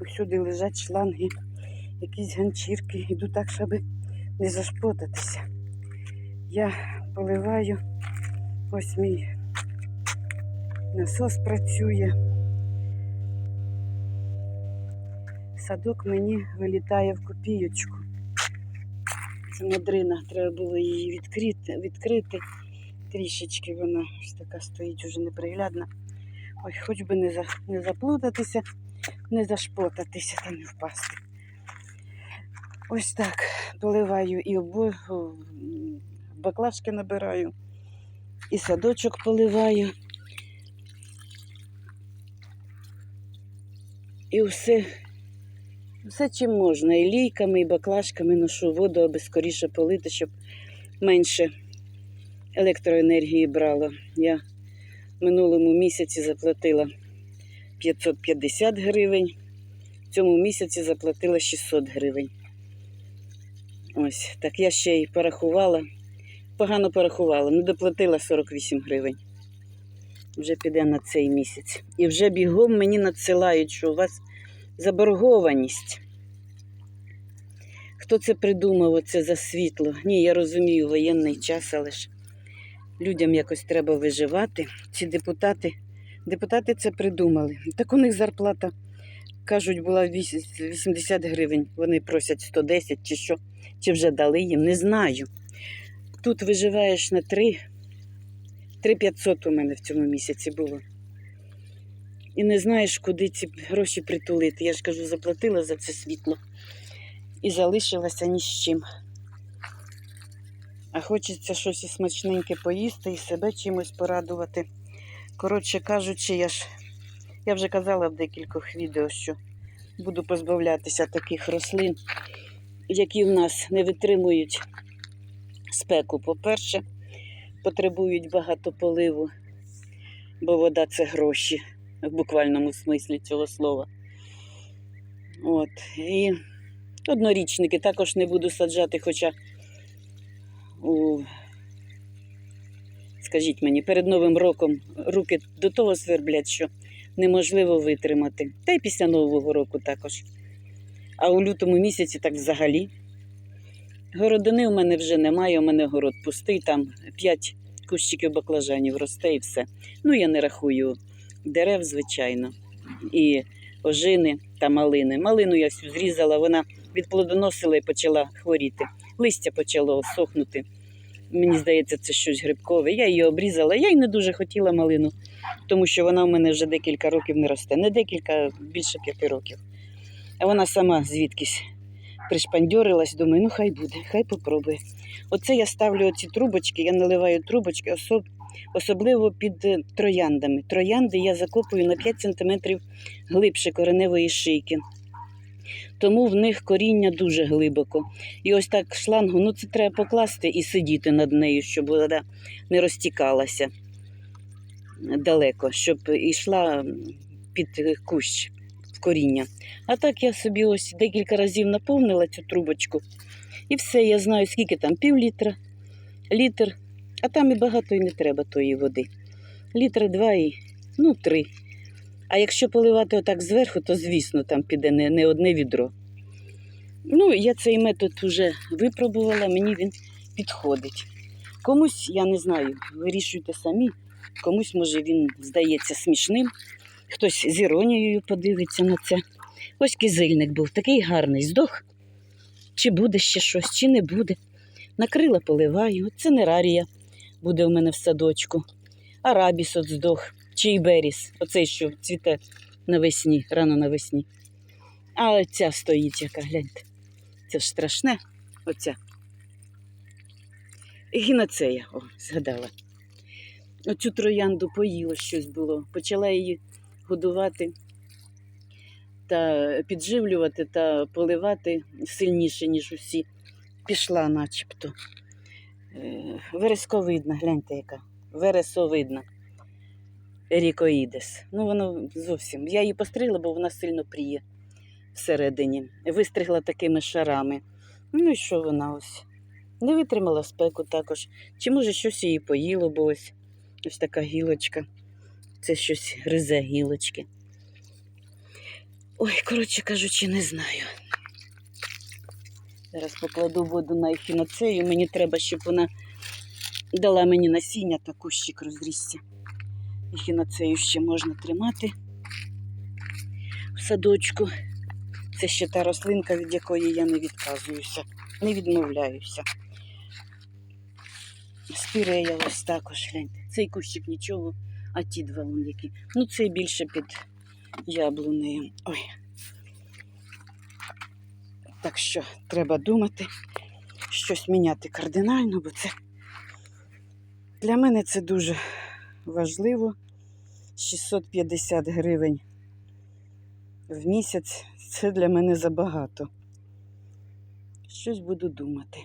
Усюди лежать шланги, якісь ганчірки. Іду так, щоб не зашпотатися. Я поливаю. Ось мій насос працює. Садок мені вилітає в копійочку. Це мадрина, треба було її відкрити, відкрити. Трішечки вона ось така стоїть уже неприглядна. Ой, хоч би не заплутатися, не зашпотатися та не впасти. Ось так поливаю і обо... баклажки набираю, і садочок поливаю. І все, все чим можна. І лійками, і баклажками ношу воду, аби скоріше полити, щоб менше електроенергії брало. Я минулому місяці заплатила 550 гривень, в цьому місяці заплатила 600 гривень. Ось, так я ще й порахувала. Погано порахувала, не доплатила 48 гривень. Вже піде на цей місяць. І вже бігом мені надсилають, що у вас заборгованість. Хто це придумав, оце за світло? Ні, я розумію, воєнний час, але ж людям якось треба виживати. Ці депутати, депутати це придумали. Так у них зарплата, кажуть, була 80 гривень. Вони просять 110 чи що, чи вже дали їм, не знаю. Тут виживаєш на 3, 3500 у мене в цьому місяці було. І не знаєш, куди ці гроші притулити. Я ж кажу, заплатила за це світло і залишилася ні з чим. А хочеться щось смачненьке поїсти і себе чимось порадувати. Коротше кажучи, я ж я вже казала в декількох відео, що буду позбавлятися таких рослин, які в нас не витримують спеку. По-перше, потребують багато поливу, бо вода це гроші в буквальному смислі цього слова. От. І однорічники також не буду саджати, хоча у, скажіть мені, перед Новим роком руки до того сверблять, що неможливо витримати. Та й після Нового року також. А у лютому місяці так взагалі. Городини у мене вже немає, у мене город пустий, там 5 кущиків баклажанів росте і все. Ну, я не рахую дерев, звичайно, і ожини та малини. Малину я всю зрізала, вона відплодоносила і почала хворіти. Листя почало сохнути. Мені здається, це щось грибкове. Я її обрізала. Я й не дуже хотіла малину, тому що вона у мене вже декілька років не росте. Не декілька, більше п'яти років. А вона сама звідкись пришпандьорилась, думаю, ну хай буде, хай попробує. Оце я ставлю оці трубочки, я наливаю трубочки, особ... особливо під е, трояндами. Троянди я закопую на 5 см глибше кореневої шийки. Тому в них коріння дуже глибоко. І ось так шлангу, ну це треба покласти і сидіти над нею, щоб вода не розтікалася далеко, щоб йшла під кущ в коріння. А так я собі ось декілька разів наповнила цю трубочку. І все, я знаю, скільки там, пів літра, літр, а там і багато і не треба тої води. Літра два і ну, три. А якщо поливати отак зверху, то звісно там піде не, не одне відро. Ну, я цей метод вже випробувала, мені він підходить. Комусь, я не знаю, вирішуйте самі, комусь, може, він здається смішним, хтось з іронією подивиться на це. Ось кизильник був такий гарний, здох. Чи буде ще щось, чи не буде. Накрила, поливаю. Це нерарія буде в мене в садочку. Арабіс от здох, чи іберіс, оцей, що цвіте навесні, рано навесні. А ця стоїть, яка гляньте. Це ж страшне, оця. Гінацея, о, згадала. Оцю троянду поїла щось було. Почала її годувати та підживлювати та поливати сильніше, ніж усі. Пішла начебто. Е, Вересковидна, гляньте яка. Вересовидна. Ерікоїдес. Ну, воно зовсім. Я її постригла, бо вона сильно пріє всередині. Вистригла такими шарами. Ну і що вона ось? Не витримала спеку також. Чи може щось її поїло, бо ось ось така гілочка. Це щось гризе гілочки. Ой, коротше кажучи, не знаю. Зараз покладу воду на ехіноцею. Мені треба, щоб вона дала мені насіння та кущик розрісся. Ехіноцею ще можна тримати в садочку. Це ще та рослинка, від якої я не відказуюся, не відмовляюся. Спірея ось також, гляньте. Цей кущик нічого, а ті два вон які. Ну, цей більше під яблунею. Ой. Так що треба думати, щось міняти кардинально, бо це для мене це дуже важливо. 650 гривень в місяць це для мене забагато. Щось буду думати.